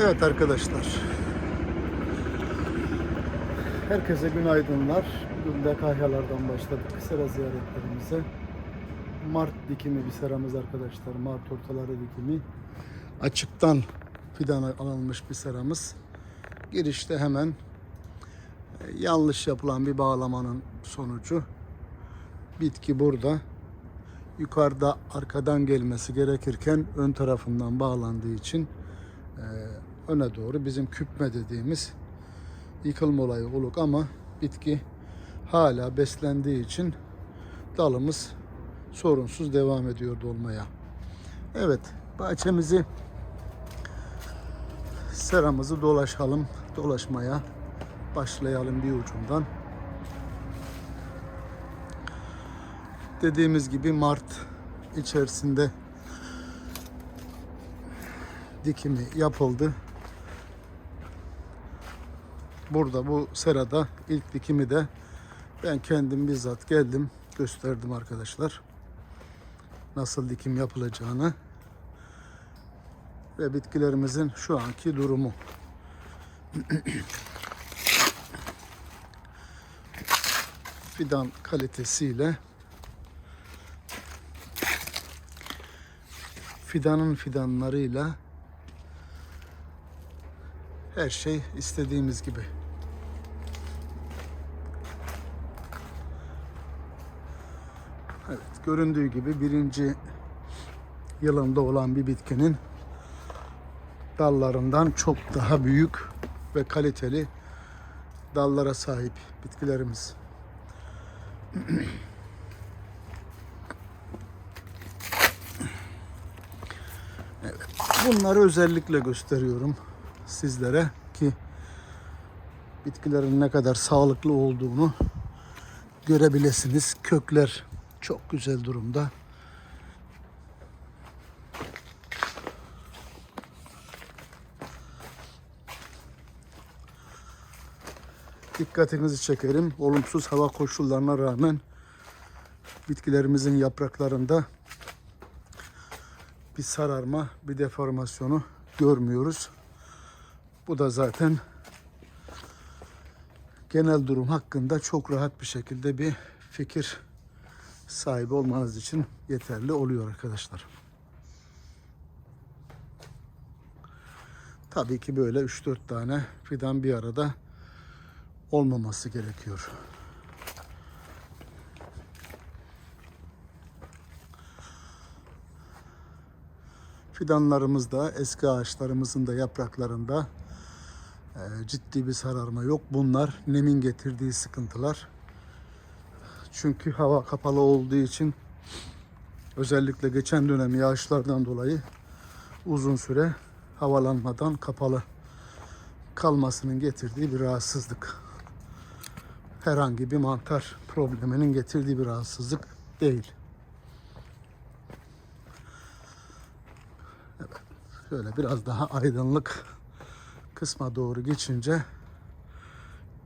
Evet arkadaşlar. Herkese günaydınlar. Bugün de kahyalardan başladık sera ziyaretlerimize. Mart dikimi bir seramız arkadaşlar. Mart ortaları dikimi. Açıktan fidan alınmış bir seramız. Girişte hemen e, yanlış yapılan bir bağlamanın sonucu. Bitki burada. Yukarıda arkadan gelmesi gerekirken ön tarafından bağlandığı için e, öne doğru bizim küpme dediğimiz yıkılma olayı oluk ama bitki hala beslendiği için dalımız sorunsuz devam ediyor dolmaya. Evet bahçemizi seramızı dolaşalım dolaşmaya başlayalım bir ucundan. Dediğimiz gibi Mart içerisinde dikimi yapıldı. Burada bu serada ilk dikimi de ben kendim bizzat geldim gösterdim arkadaşlar. Nasıl dikim yapılacağını ve bitkilerimizin şu anki durumu. Fidan kalitesiyle fidanın fidanlarıyla her şey istediğimiz gibi. Evet, göründüğü gibi birinci yılında olan bir bitkinin dallarından çok daha büyük ve kaliteli dallara sahip bitkilerimiz. Evet, bunları özellikle gösteriyorum sizlere ki bitkilerin ne kadar sağlıklı olduğunu görebilirsiniz. Kökler çok güzel durumda. Dikkatinizi çekerim. Olumsuz hava koşullarına rağmen bitkilerimizin yapraklarında bir sararma, bir deformasyonu görmüyoruz. Bu da zaten genel durum hakkında çok rahat bir şekilde bir fikir sahibi olmanız için yeterli oluyor arkadaşlar. Tabii ki böyle 3-4 tane fidan bir arada olmaması gerekiyor. Fidanlarımız da eski ağaçlarımızın da yapraklarında ciddi bir sararma yok. Bunlar nemin getirdiği sıkıntılar. Çünkü hava kapalı olduğu için özellikle geçen dönem yağışlardan dolayı uzun süre havalanmadan kapalı kalmasının getirdiği bir rahatsızlık. Herhangi bir mantar probleminin getirdiği bir rahatsızlık değil. Evet, şöyle biraz daha aydınlık kısma doğru geçince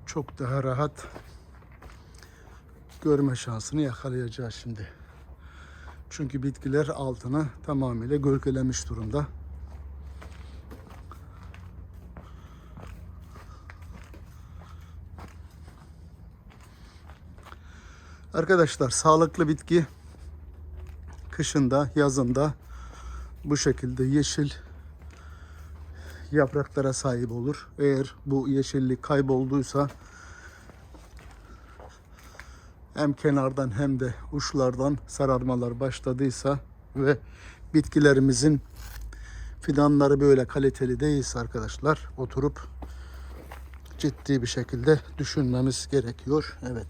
çok daha rahat görme şansını yakalayacağız şimdi. Çünkü bitkiler altını tamamıyla gölgelemiş durumda. Arkadaşlar sağlıklı bitki kışında, yazında bu şekilde yeşil yapraklara sahip olur. Eğer bu yeşillik kaybolduysa hem kenardan hem de uçlardan sararmalar başladıysa ve bitkilerimizin fidanları böyle kaliteli değilse arkadaşlar oturup ciddi bir şekilde düşünmemiz gerekiyor. Evet.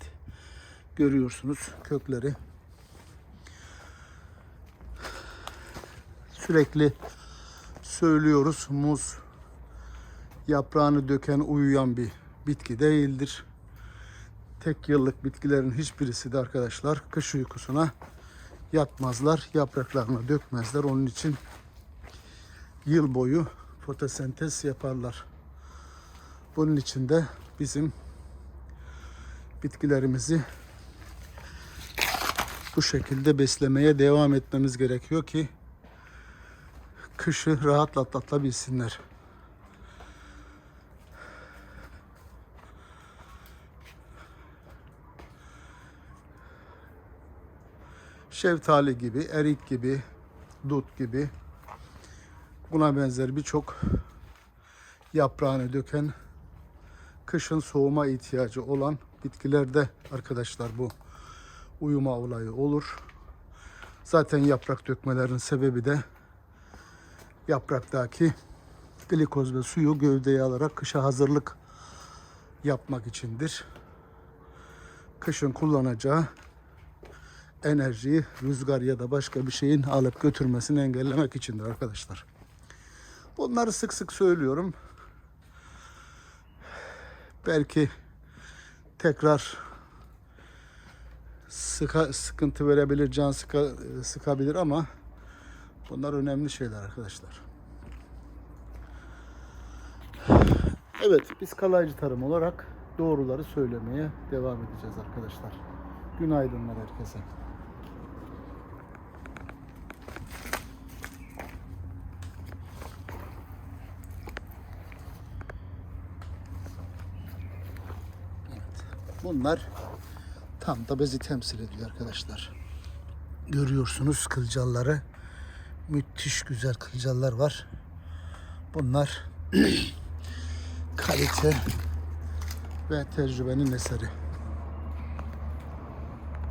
Görüyorsunuz kökleri. Sürekli söylüyoruz muz yaprağını döken uyuyan bir bitki değildir. Tek yıllık bitkilerin hiçbirisi de arkadaşlar kış uykusuna yatmazlar. Yapraklarını dökmezler. Onun için yıl boyu fotosentez yaparlar. Bunun için de bizim bitkilerimizi bu şekilde beslemeye devam etmemiz gerekiyor ki kışı rahatla atlatabilsinler. Şeftali gibi, erik gibi, dut gibi buna benzer birçok yaprağını döken kışın soğuma ihtiyacı olan bitkilerde arkadaşlar bu uyuma olayı olur. Zaten yaprak dökmelerin sebebi de yapraktaki glikoz ve suyu gövdeye alarak kışa hazırlık yapmak içindir. Kışın kullanacağı enerjiyi rüzgar ya da başka bir şeyin alıp götürmesini engellemek içindir arkadaşlar. Bunları sık sık söylüyorum. Belki tekrar sıka, sıkıntı verebilir, can sıka, sıkabilir ama bunlar önemli şeyler arkadaşlar. Evet, biz kalaycı tarım olarak doğruları söylemeye devam edeceğiz arkadaşlar. Günaydınlar herkese. Bunlar tam da bezi temsil ediyor arkadaşlar. Görüyorsunuz kılcalları. Müthiş güzel kılcallar var. Bunlar kalite ve tecrübenin eseri.